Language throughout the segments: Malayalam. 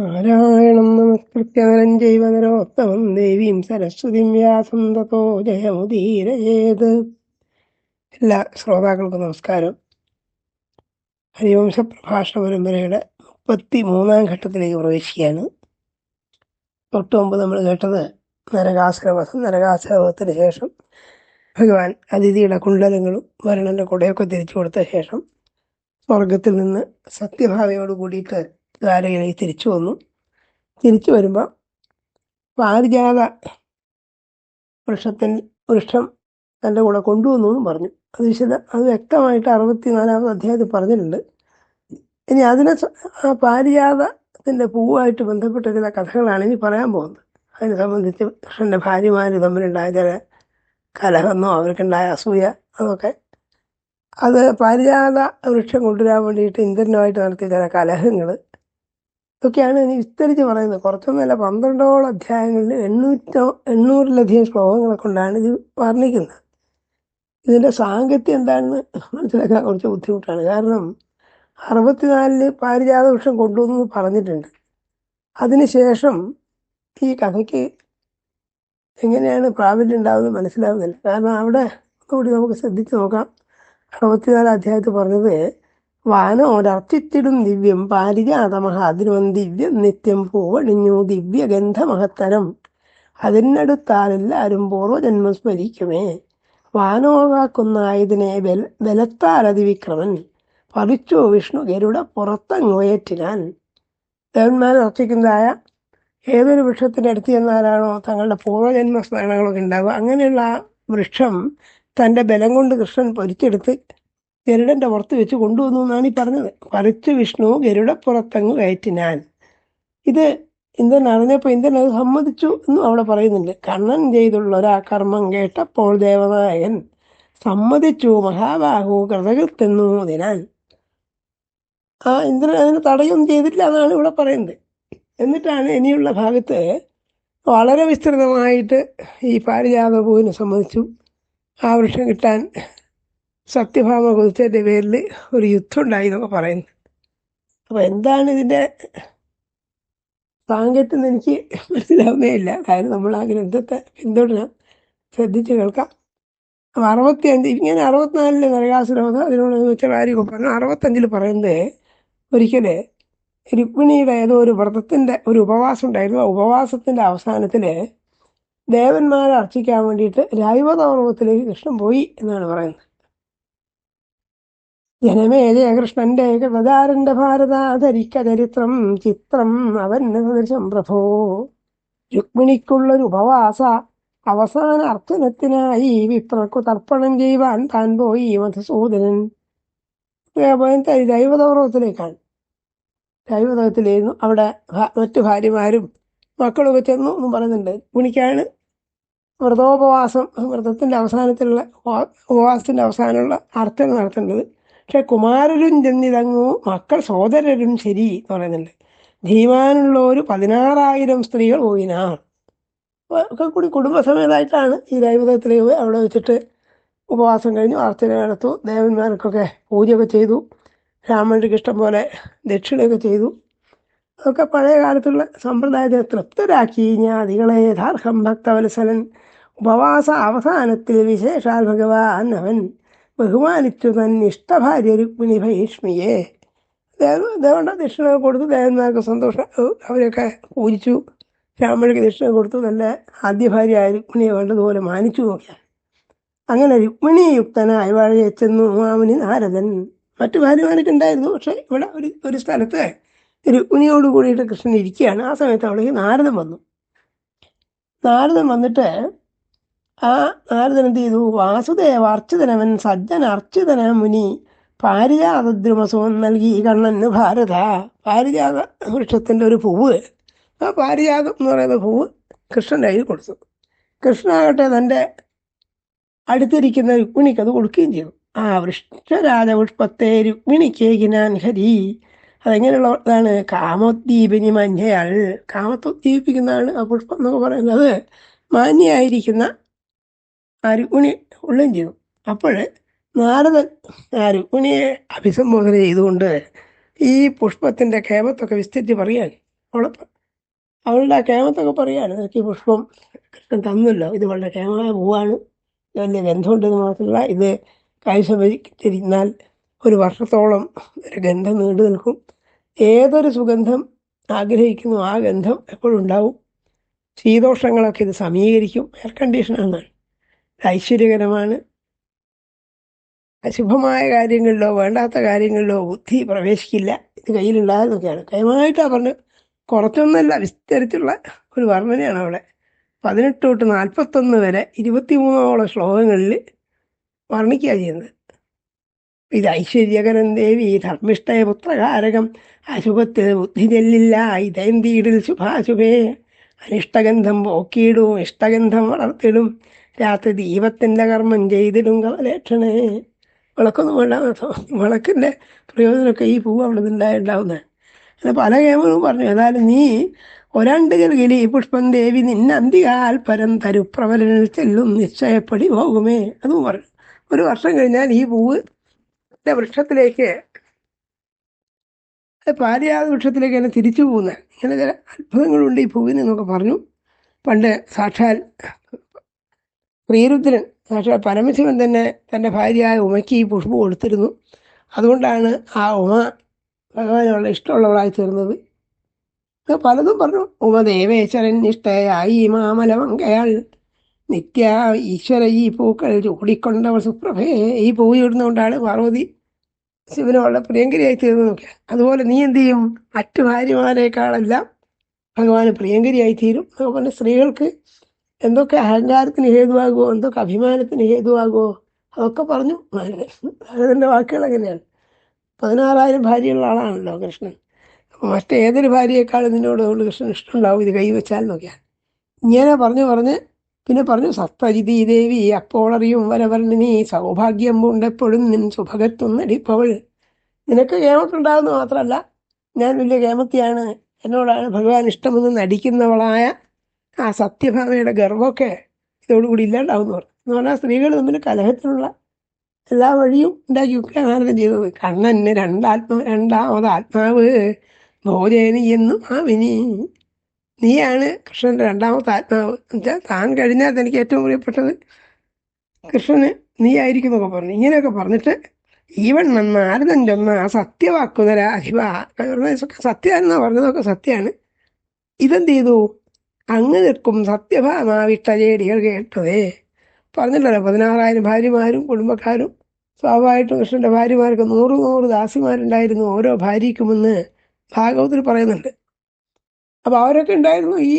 നാരായണം നമസ്കൃത്യനരം ചെയ്വ ദേവീം സരസ്വതിം വ്യാസം തോ ജയമുദീരയേത്. എല്ലാ ശ്രോതാക്കൾക്കും നമസ്കാരം. ഹരിവംശ പ്രഭാഷണ പരമ്പരയുടെ മുപ്പത്തി മൂന്നാം ഘട്ടത്തിലേക്ക് പ്രവേശിക്കുകയാണ്. തൊട്ട് മുമ്പ് നമ്മൾ കേട്ടത് നരകാസുരവധം നരകാസുരവധത്തിന് ശേഷം ഭഗവാൻ അതിഥിയുടെ കുണ്ടലങ്ങളും വരണന്റെ കുടയൊക്കെ തിരിച്ചു കൊടുത്ത ശേഷം സ്വർഗത്തിൽ നിന്ന് സത്യഭാവയോട് കൂടിയിട്ട് ദ്വാരകയിലേക്ക് തിരിച്ചു വന്നു. തിരിച്ചു വരുമ്പോൾ പാരിജാത വൃക്ഷത്തിൻ വൃക്ഷം തന്റെ കൂടെ കൊണ്ടുവന്നു എന്നും പറഞ്ഞു. അത് വിശദ അത് വ്യക്തമായിട്ട് അറുപത്തിനാലാമത് അധ്യായത്തിൽ പറഞ്ഞിട്ടുണ്ട്. ഇനി അതിനെ ആ പാരിജാതത്തിന്റെ പൂവായിട്ട് ബന്ധപ്പെട്ട ചില കഥകളാണ് ഇനി പറയാൻ പോകുന്നത്. അതിനെ സംബന്ധിച്ച് കൃഷ്ണന്റെ ഭാര്യമാർ തമ്മിലുണ്ടായ ചില കലഹമെന്നോ അവർക്കുണ്ടായ അസൂയ അതൊക്കെ. അത് പാരിജാത വൃക്ഷം കൊണ്ടുവരാൻ വേണ്ടിയിട്ട് ഇന്ദ്രനുമായിട്ട് നടത്തിയ ചില കലഹങ്ങൾ ഇതൊക്കെയാണ് ഇനി വിസ്തരിച്ച് പറയുന്നത്. കുറച്ചൊന്നുമല്ല പന്ത്രണ്ടോളം അധ്യായങ്ങളിൽ എണ്ണൂറ്റോ എണ്ണൂറിലധികം ശ്ലോകങ്ങളെ കൊണ്ടാണ് ഇത് വർണിക്കുന്നത്. ഇതിന്റെ സാങ്കത്യം എന്താണെന്ന് മനസ്സിലാക്കാൻ കുറച്ച് ബുദ്ധിമുട്ടാണ്. കാരണം അറുപത്തിനാലിൽ പാരിജാത വൃക്ഷം കൊണ്ടുവന്നു പറഞ്ഞിട്ടുണ്ട്. അതിനുശേഷം ഈ കഥയ്ക്ക് എങ്ങനെയാണ് പ്രാബല്യം ഉണ്ടാകുന്നത് മനസ്സിലാവുന്നില്ല. കാരണം അവിടെ കൂടി നമുക്ക് ശ്രദ്ധിച്ച് നോക്കാം. അറുപത്തിനാല് അധ്യായത്തിൽ പറഞ്ഞത് വാനോരർച്ചിത്തിടും ദിവ്യം പാരിജാതമഹ അതിനും ദിവ്യം നിത്യം പൂവണിഞ്ഞു ദിവ്യഗന്ധമഹത്തരം. അതിനടുത്താലെല്ലാവരും പൂർവജന്മം സ്മരിക്കുമേ. വാനോറാക്കുന്ന ബല ബലത്താൽ അതിവിക്രമൻ പറിച്ചു വിഷ്ണു ഗരുഡ പുറത്തങ്ങുയറ്റിനാൻ ദേവന്മാർ അർച്ചിക്കുന്നതായ ഏതൊരു വൃക്ഷത്തിന്റെ അടുത്ത് ചെന്നാലാണോ തങ്ങളുടെ പൂർവജന്മ സ്മരണകളൊക്കെ ഉണ്ടാവുക. അങ്ങനെയുള്ള ആ വൃക്ഷം തന്റെ ബലം കൊണ്ട് കൃഷ്ണൻ പൊരിച്ചെടുത്ത് ഗരുഡന്റെ പുറത്ത് വെച്ച് കൊണ്ടുവന്നു എന്നാണ് ഈ പറഞ്ഞത്. പറിച്ചു വിഷ്ണു ഗരുഡ പുറത്തങ്ങ് കയറ്റിനാൻ. ഇത് ഇന്ദ്രൻ അറിഞ്ഞപ്പോൾ ഇന്ദ്രൻ അത് സമ്മതിച്ചു എന്നും അവിടെ പറയുന്നുണ്ട്. കണ്ണൻ ചെയ്തുള്ള ഒരാ കർമ്മം കേട്ടപ്പോൾ ദേവനായകൻ സമ്മതിച്ചു മഹാബാഹു കൃതകൃത്തെന്നു അതിനാൽ ആ ഇന്ദ്രൻ അതിന് തടയൊന്നും ചെയ്തിട്ടില്ല എന്നാണ് ഇവിടെ പറയുന്നത്. എന്നിട്ടാണ് ഇനിയുള്ള ഭാഗത്ത് വളരെ വിസ്തൃതമായിട്ട് ഈ പാരിജാത പൂവിനെ സംബന്ധിച്ചു ആ വൃക്ഷം കിട്ടാൻ സത്യഭാമ കൊതിച്ചതിന്റെ പേരിൽ ഒരു യുദ്ധം ഉണ്ടായി എന്നൊക്കെ പറയുന്നു. അപ്പോൾ എന്താണ് ഇതിന്റെ സാങ്കത്യം എനിക്ക് മനസ്സിലാവുന്നേ ഇല്ല കാര്യം നമ്മൾ ആ ഗ്രന്ഥത്തെ പിന്തുടരാം. ശ്രദ്ധിച്ച് കേൾക്കാം. അപ്പം അറുപത്തിയഞ്ച് ഇങ്ങനെ അറുപത്തിനാലിൽ നരകാസുരവധ അതിനോട് വെച്ച കാര്യമൊക്കെ പറഞ്ഞു. അറുപത്തഞ്ചിൽ പറയുന്നത് ഒരിക്കൽ രുക്മിണിയുടെ ഏതോ ഒരു വ്രതത്തിന്റെ ഒരു ഉപവാസം ഉണ്ടായിരുന്നു. ആ ഉപവാസത്തിന്റെ അവസാനത്തിൽ ദേവന്മാരെ അർച്ചിക്കാൻ വേണ്ടിയിട്ട് രായുവതോർവത്തിലേക്ക് കൃഷ്ണൻ പോയി എന്നാണ് പറയുന്നത്. ജനമേ കൃഷ്ണന്റെ കൃതദാരന്റെ ഭാരതാധരിക്ക ചരിത്രം ചിത്രം അവൻ സദൃശം പ്രഭോ രുക്മിണിക്കുള്ളൊരു ഉപവാസ അവസാന അർച്ചനത്തിനായി വിപ്രക്കു തർപ്പണം ചെയ്യുവാൻ താൻ പോയി മധുസൂദനൻ. ദൈവതൗരവത്തിലേക്കാണ് ദൈവതത്തിലായിരുന്നു അവിടെ മറ്റു ഭാര്യമാരും മക്കളൊക്കെ ചെന്നു എന്നും പറയുന്നുണ്ട്. രുക്മിണിക്കാണ് വ്രതോപവാസം വ്രതത്തിന്റെ അവസാനത്തിലുള്ള ഉപവാ- ഉപവാസത്തിന്റെ അവസാനമുള്ള അർച്ചന നടത്തേണ്ടത്. പക്ഷെ കുമാരരും ചെന്നിതങ്ങു മക്കൾ സോദരരും ശരി എന്ന് പറയുന്നുണ്ട്. ധീമാനുള്ള ഒരു പതിനാറായിരം സ്ത്രീകൾ പോയിനാ. ഒക്കെ കൂടി കുടുംബസമേതമായിട്ടാണ് ഈ ദൈവതത്തിലേക്ക് അവിടെ വെച്ചിട്ട് ഉപവാസം കഴിഞ്ഞു അർച്ചന നടത്തു. ദേവന്മാർക്കൊക്കെ പൂജയൊക്കെ ചെയ്തു. രാമനക്ക് ഇഷ്ടം പോലെ ദക്ഷിണയൊക്കെ ചെയ്തു. അതൊക്കെ പഴയ കാലത്തുള്ള സമ്പ്രദായത്തെ തൃപ്തരാക്കി. ജ്ഞാതികളെ യഥാർത്ഥം ഭക്തവത്സലൻ. ഉപവാസ അവസാനത്തിൽ വിശേഷാൽ ഭഗവാൻ അവൻ. ബഹുമാനിച്ചു നന്നിഷ്ട ഇഷ്ടഭാര്യ രുക്മിണി ഭീഷ്മിയെ. ദേവ ദേവണ്ട ദക്ഷിണ കൊടുത്തു ദേവന്മാർക്ക് സന്തോഷം. അവരൊക്കെ പൂജിച്ചു. രാമനക്ക് ദക്ഷിണ കൊടുത്തു. നല്ല ആദ്യ ഭാര്യ രുക്മിണിയെ വേണ്ടതുപോലെ മാനിച്ചു നോക്കിയാൽ അങ്ങനെ രുക്മിണി യുക്തനായി വഴിയെ ചെന്നു മാമുനി നാരദൻ. മറ്റു ഭാര്യമാരൊക്കെ ഉണ്ടായിരുന്നു പക്ഷേ ഇവിടെ ഒരു ഒരു സ്ഥലത്ത് രുക്മിണിയോട് കൂടിയിട്ട് കൃഷ്ണൻ ഇരിക്കുകയാണ്. ആ സമയത്ത് അവിടേക്ക് നാരദൻ വന്നു. നാരദൻ വന്നിട്ട് ആ നാരദൻ എന്ത് ചെയ്തു വാസുദേവ അർച്ചിതനവൻ സജ്ജന അർച്ചിതന മുനി പാരിജാതദ്രുമസുവൻ നൽകി കണ്ണന് ഭാരത. പാരിജാത വൃക്ഷത്തിന്റെ ഒരു പൂവ്. ആ പാരിജാതം എന്ന് പറയുന്ന പൂവ് കൃഷ്ണന്റെ കയ്യിൽ കൊടുത്തു. കൃഷ്ണനാകട്ടെ തന്റെ അടുത്തിരിക്കുന്ന രുക്മിണിക്ക് അത് കൊടുക്കുകയും ചെയ്തു. ആ വൃക്ഷരാജപുഷ്പത്തെ രുക്മിണിക്കേകിനാൻ ഹരി. അതെങ്ങനെയുള്ളതാണ്? കാമോദ്ദീപിനി മഞ്ഞയാൾ കാമത്തെ ഉദ്ദീപിക്കുന്നതാണ് ആ പുഷ്പം എന്നൊക്കെ പറയുന്നത്. മാന്യായിരിക്കുന്ന ആ രുക്മിണി ഉള്ളുകയും ചെയ്തു. അപ്പോൾ നാരദൻ അരുക്കുണിയെ അഭിസംബോധന ചെയ്തുകൊണ്ട് ഈ പുഷ്പത്തിന്റെ ക്ഷേമത്തൊക്കെ വിസ്തരിച്ച് പറയാൻ അവളെ അവളുടെ ആ കേമത്തൊക്കെ പറയാണ് നിനക്ക് ഈ പുഷ്പം കൃഷ്ണൻ തന്നല്ലോ. ഇത് വളരെ കേമമായ പൂവാണ്. വലിയ ഗന്ധമുണ്ടെന്ന് മാത്രമല്ല ഇത് കൈശമിരിന്നാൽ ഒരു വർഷത്തോളം ഒരു ഗന്ധം നീണ്ടു നിൽക്കും. ഏതൊരു സുഗന്ധം ആഗ്രഹിക്കുന്നു ആ ഗന്ധം എപ്പോഴും ഉണ്ടാവും. ശീതോഷങ്ങളൊക്കെ ഇത് സമീകരിക്കും. എയർ കണ്ടീഷനാണ് ഐശ്വര്യകരമാണ്. അശുഭമായ കാര്യങ്ങളിലോ വേണ്ടാത്ത കാര്യങ്ങളിലോ ബുദ്ധി പ്രവേശിക്കില്ല. ഇത് കയ്യിലുണ്ടാകുന്നൊക്കെയാണ് കൈമായിട്ടാണ് പറഞ്ഞ് കുറച്ചൊന്നല്ല വിസ്തരിച്ചുള്ള ഒരു വർണനയാണ് അവിടെ. പതിനെട്ട് തൊട്ട് നാൽപ്പത്തൊന്ന് വരെ ഇരുപത്തിമൂന്നോളം ശ്ലോകങ്ങളിൽ വർണിക്കുക ചെയ്യുന്നത്. ഇത് ഐശ്വര്യകരൻ ദേവി ധർമ്മിഷ്ഠയ പുത്രകാരകം അശുഭത്തിൽ ബുദ്ധി ചെല്ലില്ല ഇതേന്തീടിൽ ശുഭാശുഭേ. അനിഷ്ടഗന്ധം പോക്കിയിടും ഇഷ്ടഗന്ധം വളർത്തിടും. രാത്രി ദീപത്തിന്റെ കർമ്മം ചെയ്തിടും കവലേക്ഷണേ വിളക്കൊന്നും വേണ്ട. വിളക്കിന്റെ പ്രയോജനമൊക്കെ ഈ പൂവ് അവിടെ നിന്നുണ്ടായിട്ടുണ്ടാവുന്നത് അങ്ങനെ പല കേമനും പറഞ്ഞു. ഏതായാലും നീ ഒരണ്ട് കൽകിലി പുഷ്പം ദേവി നിന്നെ അന്തികാൽ പരം തരുപ്രവലനിൽ ചെല്ലും നിശ്ചയപ്പടി പോകുമേ. അതും പറഞ്ഞു. ഒരു വർഷം കഴിഞ്ഞാൽ ഈ പൂവ് വൃക്ഷത്തിലേക്ക് പാരിയാത വൃക്ഷത്തിലേക്ക് തന്നെ തിരിച്ചു പോകുന്നത് ഇങ്ങനെ ചില അത്ഭുതങ്ങളുണ്ട് ഈ പൂവിന് എന്നൊക്കെ പറഞ്ഞു. പണ്ട് സാക്ഷാൽ ശ്രീരുദ്രൻ സാക്ഷാൽ പരമശിവൻ തന്നെ തന്റെ ഭാര്യയായ ഉമയ്ക്ക് ഈ പുഷ്പം കൊടുത്തിരുന്നു. അതുകൊണ്ടാണ് ആ ഉമ ഭഗവാനുള്ള ഇഷ്ടമുള്ളവളായി തീർന്നത്. പലതും പറഞ്ഞു. ഉമ ദേവേശ്വരൻ നിഷ്ഠയായി മാമലമങ്കയാൾ നിത്യ ഈശ്വര ഈ പൂക്കൾ ചൂടിക്കൊണ്ടവൾ സുപ്രഭേ ഈ പൂ ചൂടുന്നതുകൊണ്ടാണ് പാർവതി ശിവനുള്ള പ്രിയങ്കരിയായി തീർന്നതൊക്കെ. അതുപോലെ നീ എന്ത് ചെയ്യും? മറ്റു ഭാര്യമാരെക്കാളെല്ലാം ഭഗവാന് പ്രിയങ്കരിയായി തീരും. അതുപോലെ സ്ത്രീകൾക്ക് എന്തൊക്കെ അഹങ്കാരത്തിന് ഹേതുവാകുമോ എന്തൊക്കെ അഭിമാനത്തിന് ഹേതുവാകുമോ അതൊക്കെ പറഞ്ഞു. ഭരതന്റെ വാക്കുകൾ എങ്ങനെയാണ് പതിനാറായിരം ഭാര്യയുള്ള ആളാണല്ലോ കൃഷ്ണൻ. മറ്റേതൊരു ഭാര്യയെക്കാളും നിന്നോട് അതുകൊണ്ട് കൃഷ്ണൻ ഇഷ്ടമുണ്ടാവും ഇത് കൈവച്ചാൽ നോക്കിയാണ് ഇങ്ങനെ പറഞ്ഞു പറഞ്ഞ് പിന്നെ പറഞ്ഞു സത്വജിതി ദേവി അപ്പോളറിയും വരവർണിനി സൗഭാഗ്യം പൂണ്ടെപ്പോഴും നിൻ സുഭകത്വം നടിപ്പവൾ നിനക്ക് കേമത്തുണ്ടാകുന്ന മാത്രമല്ല ഞാൻ വലിയ കേമത്തിയാണ്. എന്നോടാണ് ഭഗവാൻ ഇഷ്ടമെന്ന് നടിക്കുന്നവളായ ആ സത്യഭാമയുടെ ഗർവമൊക്കെ ഇതോടുകൂടി ഇല്ലാണ്ടാവുന്നു പറഞ്ഞു. എന്ന് പറഞ്ഞാൽ സ്ത്രീകൾ തമ്മിൽ കലഹത്തിനുള്ള എല്ലാ വഴിയും ഉണ്ടാക്കി നാരദൻ ചെയ്തത്. കണ്ണന് രണ്ടാത്മ രണ്ടാമത് ആത്മാവ്. ഭോജനി എന്നും ആവിനി നീയാണ് കൃഷ്ണന്റെ രണ്ടാമത്തെ ആത്മാവ്. എന്നുവെച്ചാൽ താൻ കഴിഞ്ഞാൽ തനിക്ക് ഏറ്റവും പ്രിയപ്പെട്ടത് കൃഷ്ണന് നീ ആയിരിക്കും എന്നൊക്കെ പറഞ്ഞു. ഇങ്ങനെയൊക്കെ പറഞ്ഞിട്ട് ഈവൻ നാരദൻ ചൊന്ന ആ സത്യവാക്കുന്നര അഹിവ സത്യം എന്നാ പറഞ്ഞതൊക്കെ സത്യമാണ്. ഇതെന്ത് ചെയ്തു? അങ്ങ് നിൽക്കും സത്യഭാമാവിട്ടചേടികൾ കേട്ടതേ. പറഞ്ഞിട്ടല്ലോ പതിനാറായിരം ഭാര്യമാരും കുടുംബക്കാരും സ്വാഭാവികമായിട്ടും കൃഷ്ണന്റെ ഭാര്യമാർക്ക് നൂറ് നൂറ് ദാസിമാരുണ്ടായിരുന്നു ഓരോ ഭാര്യയ്ക്കുമെന്ന് ഭാഗവത്തിൽ പറയുന്നുണ്ട്. അപ്പോൾ അവരൊക്കെ ഉണ്ടായിരുന്നു ഈ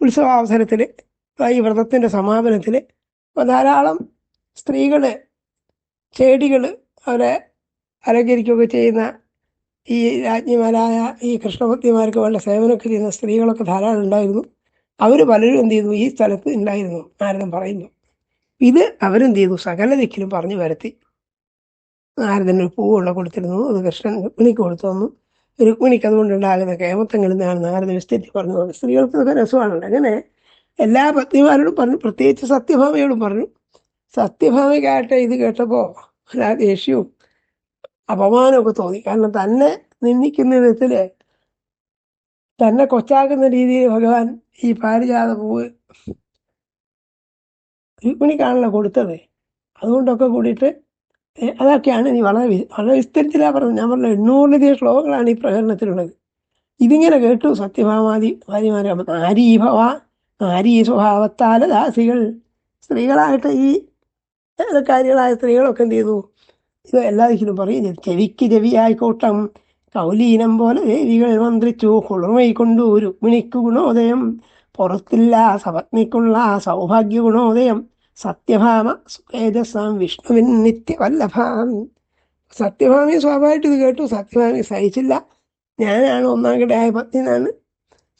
ഉത്സവാവസരത്തിൽ ഈ വ്രതത്തിന്റെ സമാപനത്തിൽ ധാരാളം സ്ത്രീകൾ ചെടികൾ അവരെ അലങ്കരിക്കുകയൊക്കെ ചെയ്യുന്ന ഈ രാജ്ഞിമാരായ ഈ കൃഷ്ണഭക്തിമാർക്ക് വളരെ സേവനമൊക്കെ ചെയ്യുന്ന സ്ത്രീകളൊക്കെ ധാരാളം ഉണ്ടായിരുന്നു. അവർ പലരും എന്ത് ചെയ്തു? ഈ സ്ഥലത്ത് ഉണ്ടായിരുന്നു നാരദൻ പറയുന്നു. ഇത് അവരെന്ത് ചെയ്തു? സകല ദിക്കിലും പറഞ്ഞു വരുത്തി. നാരദന് ഒരു പൂവുള്ള കൊടുത്തിരുന്നു. അത് കൃഷ്ണൻ രുക്മിണിക്ക് കൊടുത്തു തന്നു. രുക്മിണിക്ക് അതുകൊണ്ടുണ്ടാകുന്ന കേമത്തങ്ങളിൽ നിന്നാണ് നാരദ വിസ്തരിച്ച് പറഞ്ഞു സ്ത്രീകൾക്ക് ഇതൊക്കെ രസമാണുണ്ട് അങ്ങനെ എല്ലാ പത്നിമാരോടും പറഞ്ഞു. പ്രത്യേകിച്ച് സത്യഭാമയോടും പറഞ്ഞു. സത്യഭാമയ്ക്കായിട്ട് ഇത് കേട്ടപ്പോൾ ദേഷ്യവും അപമാനമൊക്കെ തോന്നി. കാരണം തന്നെ നിന്ദിക്കുന്ന വിധത്തിൽ തന്നെ കൊച്ചാക്കുന്ന രീതിയിൽ ഭഗവാൻ ഈ പാരിജാത പൂവ് രുക്മിണിക്കാണല്ലോ കൊടുത്തത്. അതുകൊണ്ടൊക്കെ കൂടിയിട്ട് അതൊക്കെയാണ് ഇനി വളരെ വളരെ വിസ്തരിച്ചില്ല പറഞ്ഞത്. ഞാൻ പറഞ്ഞ എണ്ണൂറിലധികം ശ്ലോകങ്ങളാണ് ഈ പ്രകടനത്തിലുള്ളത്. ഇതിങ്ങനെ കേട്ടു സത്യഭാമാതി ഭാര്യമാരെ അപ്പം നാരീ ഭവ നാരീ സ്വഭാവത്താല ദാസികൾ സ്ത്രീകളായിട്ട് ഈ കാര്യങ്ങളായ സ്ത്രീകളൊക്കെ എന്ത് ചെയ്തു? ഇത് എല്ലാ ദിക്കിലും പറയും. ചെവിക്ക് ചെവി ആയിക്കോട്ടം കൗലീനം പോലെ ദേവികൾ മന്ത്രിച്ചു. കുളിർമൈക്കൊണ്ടു കൊണ്ടു രുക്മിണിക്ക് ഗുണോദയം. പുറത്തില്ല സപത്നിക്കുള്ള സൗഭാഗ്യ ഗുണോദയം. സത്യഭാമ സുഖേജസാം വിഷ്ണുവിൻ നിത്യവല്ലഭാം. സത്യഭാമയെ സ്വാഭാവികമായിട്ട് ഇത് കേട്ടു. സത്യഭാമയെ സഹിച്ചില്ല. ഞാനാണ് ഒന്നാം കിടയായ പത്നി എന്നാണ്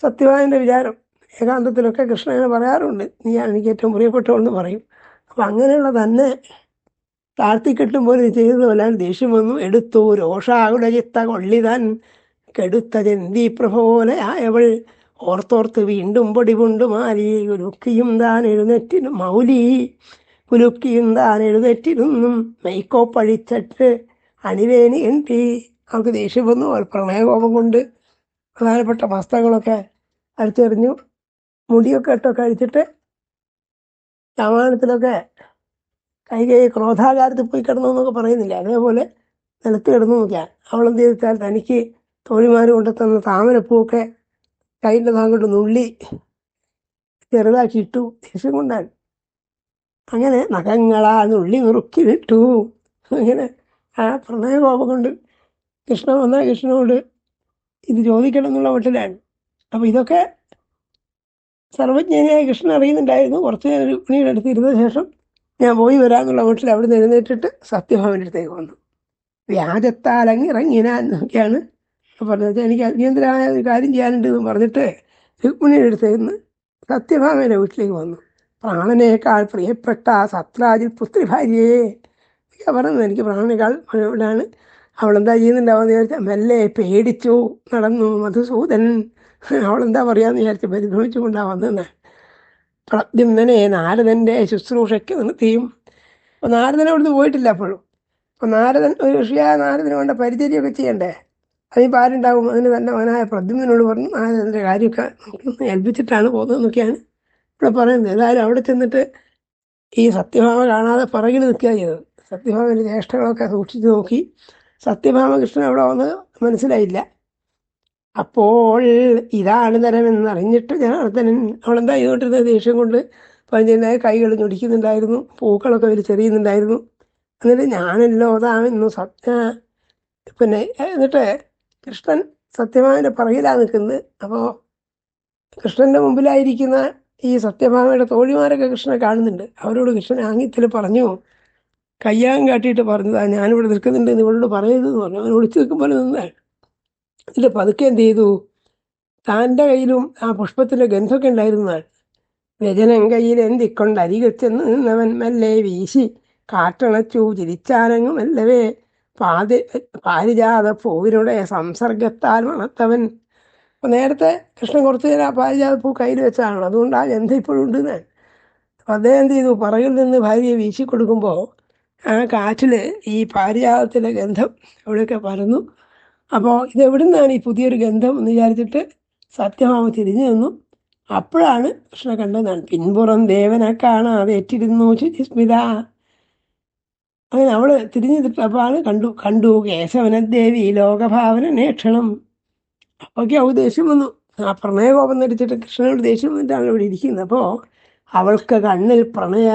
സത്യഭാമന്റെ വിചാരം ഏകാന്തത്തിലൊക്കെ കൃഷ്ണനെ പറയാറുണ്ട്. നീയാണ് എനിക്ക് ഏറ്റവും പ്രിയപ്പെട്ടവളെന്ന് പറയും. അപ്പം അങ്ങനെയുള്ള തന്നെ താഴ്ത്തിക്കെട്ടുമ്പോൾ വല്ലാൻ ദേഷ്യം വന്നു. എടുത്തു രോഷാകുല ചിത്ത കൊള്ളിതാൻ കെടുത്ത ജന്തി പ്രഭോലെ ആയവൾ ഓർത്തോർത്ത് വീണ്ടും പൊടിപുണ്ട് മാറി. കുലുക്കിയും താൻ എഴുന്നേറ്റിനും മൗലി കുലുക്കിയും താൻ എഴുന്നേറ്റിരുന്നും. മെയ്ക്കോപ്പഴിച്ചിട്ട് അണിവേനി എണ്ടി അവൾക്ക് ദേഷ്യം വന്നു. അവൾ പ്രണയകോപം കൊണ്ട് പ്രധാനപ്പെട്ട വസ്ത്രങ്ങളൊക്കെ അഴിച്ചെറിഞ്ഞു മുടിയൊക്കെ ഇട്ടൊക്കെ അഴിച്ചിട്ട് രാമായണത്തിലൊക്കെ കൈകൈ ക്രോധാകാരത്തിൽ പോയി കിടന്നു എന്നൊക്കെ പറയുന്നില്ല? അതേപോലെ നിലത്ത് കിടന്നു നോക്കിയാൽ അവളെന്ത് ചെയ്താൽ തനിക്ക് തോഴിമാർ കൊണ്ട് തന്ന താമരപ്പൂവൊക്കെ കയ്യിന്റെ താങ്കോട്ട് നുള്ളി ചെറുതാക്കി ഇട്ടു. ദേഷ്യം കൊണ്ടാണ് അങ്ങനെ നഖങ്ങളാ നുള്ളി നുറുക്കി വിട്ടു. അങ്ങനെ ആ പ്രണയകോപം കൊണ്ട് കൃഷ്ണൻ വന്ന കൃഷ്ണനോട് ഇത് ചോദിക്കണം എന്നുള്ള മട്ടിലാണ് അപ്പോൾ ഇതൊക്കെ സർവജ്ഞനായ കൃഷ്ണൻ അറിയുന്നുണ്ടായിരുന്നു. കുറച്ച് നേരം രുക്മിണിയുടെ അടുത്ത് ശേഷം ഞാൻ പോയി വരാമെന്നുള്ള വീട്ടിൽ അവിടെ നിന്ന് എഴുന്നേറ്റിട്ട് സത്യഭാമന്റെ അടുത്തേക്ക് വന്നു. വ്യാജത്താൽ അങ്ങ് ഇറങ്ങിനാൻ എന്നൊക്കെയാണ് പറഞ്ഞത്. എനിക്ക് അടിയന്തരമായ ഒരു കാര്യം ചെയ്യാനുണ്ട് എന്ന് പറഞ്ഞിട്ട് രുക്മിണിയുടെ അടുത്തേക്ക് നിന്ന് സത്യഭാമയുടെ വീട്ടിലേക്ക് വന്നു. പ്രാണനേക്കാൾ പ്രിയപ്പെട്ട ആ സത്രാജിൽ പുത്രി ഭാര്യയെ ഒക്കെ പറഞ്ഞത്. എനിക്ക് പ്രാണനേക്കാൾ ഇവിടെയാണ് അവളെന്താ ചെയ്യുന്നുണ്ടാവുമെന്ന് വിചാരിച്ചാൽ മെല്ലെ പേടിച്ചു നടന്നു. മധുസൂദൻ അവളെന്താ പറയാമെന്ന് വിചാരിച്ച് പരിഭ്രമിച്ചുകൊണ്ടാണ് വന്നത് പ്രദ്യുമ്നനെ നാരദന്റെ ശുശ്രൂഷയ്ക്ക് നിർത്തിയും. അപ്പോൾ നാരദനെ അവിടുന്ന് പോയിട്ടില്ല അപ്പോഴും. അപ്പോൾ നാരദൻ ഒരു ഋഷിയായ നാരദന് വേണ്ട പരിചര്യമൊക്കെ ചെയ്യണ്ടേ? അതിപ്പോൾ പാരുണ്ടാവും അതിന് തന്റെ മകനായ പ്രദ്യുമ്നോട് പറഞ്ഞു നാരദന്റെ കാര്യമൊക്കെ ഏൽപ്പിച്ചിട്ടാണ് പോകുന്നതെന്നൊക്കെയാണ് ഇവിടെ പറയുന്നത്. ഏതായാലും അവിടെ ചെന്നിട്ട് ഈ സത്യഭാമ കാണാതെ പിറകിൽ നിൽക്കുക ചെയ്തത്. സത്യഭാമന്റെ ചേഷ്ടകളൊക്കെ സൂക്ഷിച്ചു നോക്കി. സത്യഭാമകൃഷ്ണൻ അവിടെ വന്ന് മനസ്സിലായില്ല. അപ്പോൾ ഇതാണ് തരമെന്ന് അറിഞ്ഞിട്ട് ജനാർദ്ദനൻ അവളെന്താ ചെയ്തുകൊണ്ടിരുന്നത് ദേഷ്യം കൊണ്ട് പതിനഞ്ചായ കൈകൾ ഞൊടിക്കുന്നുണ്ടായിരുന്നു പൂക്കളൊക്കെ വലിച്ചെറിയുന്നുണ്ടായിരുന്നു എന്നിട്ട് ഞാനല്ലോ അതാമെന്നു സത്യ പിന്നെ എന്നിട്ട് കൃഷ്ണൻ സത്യഭാമയുടെ പറയിലാണ് നിൽക്കുന്നത്. അപ്പോൾ കൃഷ്ണന്റെ മുമ്പിലായിരിക്കുന്ന ഈ സത്യഭാമയുടെ തോഴിമാരൊക്കെ കൃഷ്ണനെ കാണുന്നുണ്ട്. അവരോട് കൃഷ്ണൻ ആംഗ്യത്തിൽ പറഞ്ഞു കയ്യാൻ കാട്ടിയിട്ട് പറഞ്ഞതാ ഞാനിവിടെ നിൽക്കുന്നുണ്ട് നിങ്ങളോട് പറയരുതെന്ന് പറഞ്ഞു. അവൻ ഒളിച്ചു നിൽക്കുമ്പോൾ നിന്നാണ് എന്നിട്ട് പതുക്കെ എന്ത് ചെയ്തു? താന്റെ കയ്യിലും ആ പുഷ്പത്തിന്റെ ഗന്ധമൊക്കെ ഉണ്ടായിരുന്നതാണ് വ്യജനം കയ്യിൽ എന്തിക്കൊണ്ട് അരികച്ചെന്ന് നിന്നവൻ മെല്ലെ വീശി കാട്ടണച്ചു ചിരിച്ചാനങ്ങും മെല്ലവേ പാതി പാരിജാത പൂവിനുടെ സംസർഗത്താൽ മണത്തവൻ. അപ്പോൾ നേരത്തെ കൃഷ്ണൻ കുറച്ച് നേരം ആ പാരിജാത പൂ കയ്യിൽ വെച്ചാണ്. അതുകൊണ്ട് ആ ഗന്ധം ഇപ്പോഴും ഉണ്ട് ഞാൻ അപ്പോൾ അദ്ദേഹം എന്ത് ചെയ്തു? പറകിൽ നിന്ന് ഭാര്യയെ വീശി കൊടുക്കുമ്പോൾ ആ കാറ്റിൽ ഈ പാരിജാതത്തിലെ ഗന്ധം അവിടെയൊക്കെ പരന്നു. അപ്പോൾ ഇതെവിടെ നിന്നാണ് ഈ പുതിയൊരു ഗന്ധം എന്ന് വിചാരിച്ചിട്ട് സത്യഭാമ തിരിഞ്ഞു നിന്നു. അപ്പോഴാണ് കൃഷ്ണ കണ്ടതാണ് പിൻപുറം ദേവനെ കാണാതെ ഏറ്റിരുന്നു ശുചിസ്മിത. അങ്ങനെ തിരിഞ്ഞു തിരിപ്പാണ് കണ്ടു കണ്ടു കേശവന ദേവി ലോകഭാവന നേക്ഷണം അപ്പോഴൊക്കെ അവൾ ദേഷ്യം വന്നു. ആ പ്രണയകോപം നടിച്ചിട്ട് കൃഷ്ണനോട് ദേഷ്യം വന്നിട്ടാണ് ഇവിടെ ഇരിക്കുന്നത്. അപ്പോൾ അവൾക്ക് കണ്ണിൽ പ്രണയ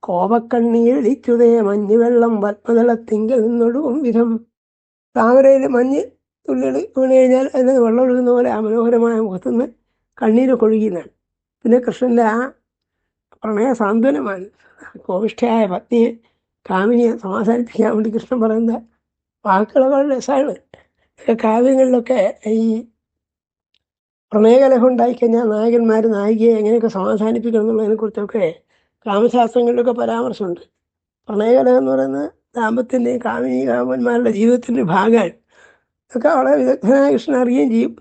കോപക്കണ്ണീരളിക്കുതേ മഞ്ഞുവെള്ളം പത്മതളത്തിങ്കൽ നിന്നൊടുവും വിധം. താമരയിൽ മഞ്ഞ് തുള്ളികൾ വീണ് കഴിഞ്ഞാൽ അതിന് വെള്ളം ഒഴുകുന്ന പോലെ ആ മനോഹരമായ മുഖത്തുനിന്ന് കണ്ണീരൊക്കെ ഒഴുകിയെന്നാണ് പിന്നെ കൃഷ്ണന്റെ ആ പ്രണയ സാന്ത്വനമാണ് കോവിഷ്ഠയായ പത്നിയെ കാമിനിയെ സമാധാനിപ്പിക്കാൻ വേണ്ടി കൃഷ്ണൻ പറയുന്ന വാക്കുകൾ വളരെ രസമാണ് കാവ്യങ്ങളിലൊക്കെ ഈ പ്രണയകലഹം ഉണ്ടായിക്കഴിഞ്ഞാൽ നായകന്മാർ നായികയെ എങ്ങനെയൊക്കെ സമാധാനിപ്പിക്കണം എന്നുള്ളതിനെക്കുറിച്ചൊക്കെ കാമശാസ്ത്രങ്ങളിലൊക്കെ പരാമർശമുണ്ട്. പ്രണയകലഹം എന്ന് പറയുന്നത് ദാമ്പത്യന്റെയും കാമിനി കാമന്മാരുടെ ജീവിതത്തിന്റെ ഭാഗമാണ് ഒക്കെ വളരെ വിദഗ്ധനായ കൃഷ്ണൻ അറിയുകയും ചെയ്യും.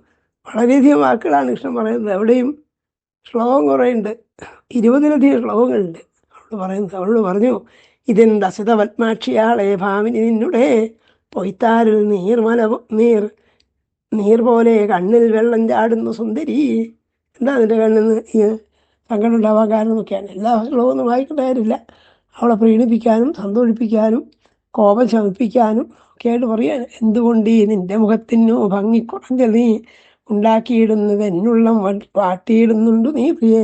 വളരെയധികം വാക്കുകളാണ് കൃഷ്ണൻ പറയുന്നത്. എവിടെയും ശ്ലോകം കുറേയുണ്ട്. ഇരുപതിലധികം ശ്ലോകങ്ങളുണ്ട്. അവളോട് പറയുന്നത് അവളോട് പറഞ്ഞു ഇതെന്ത് അസിത പത്മാക്ഷിയാളെ ഭാവിനി നിന്നുടെ പൊയ്ത്താരിൽ നീർമല നീർ നീർ പോലെ കണ്ണിൽ വെള്ളം ചാടുന്ന സുന്ദരി. എന്താ അതിന്റെ കണ്ണിൽ നിന്ന് ഈ സങ്കടം ഉണ്ടാവാൻ കാരണം എന്നൊക്കെയാണ്. എല്ലാ ശ്ലോകമൊന്നും വായിക്കേണ്ട കാര്യമില്ല. അവളെ പ്രീണിപ്പിക്കാനും സന്തോഷിപ്പിക്കാനും കോപം ശമിപ്പിക്കാനും ഒക്കെ ആയിട്ട് പറയാൻ എന്തുകൊണ്ട് ഈ നിന്റെ മുഖത്തിന് ഭംഗി കുറഞ്ഞ നീ ഉണ്ടാക്കിയിടുന്നത് എന്നുള്ളം വാട്ടിയിടുന്നുണ്ട് നീ പ്രിയേ?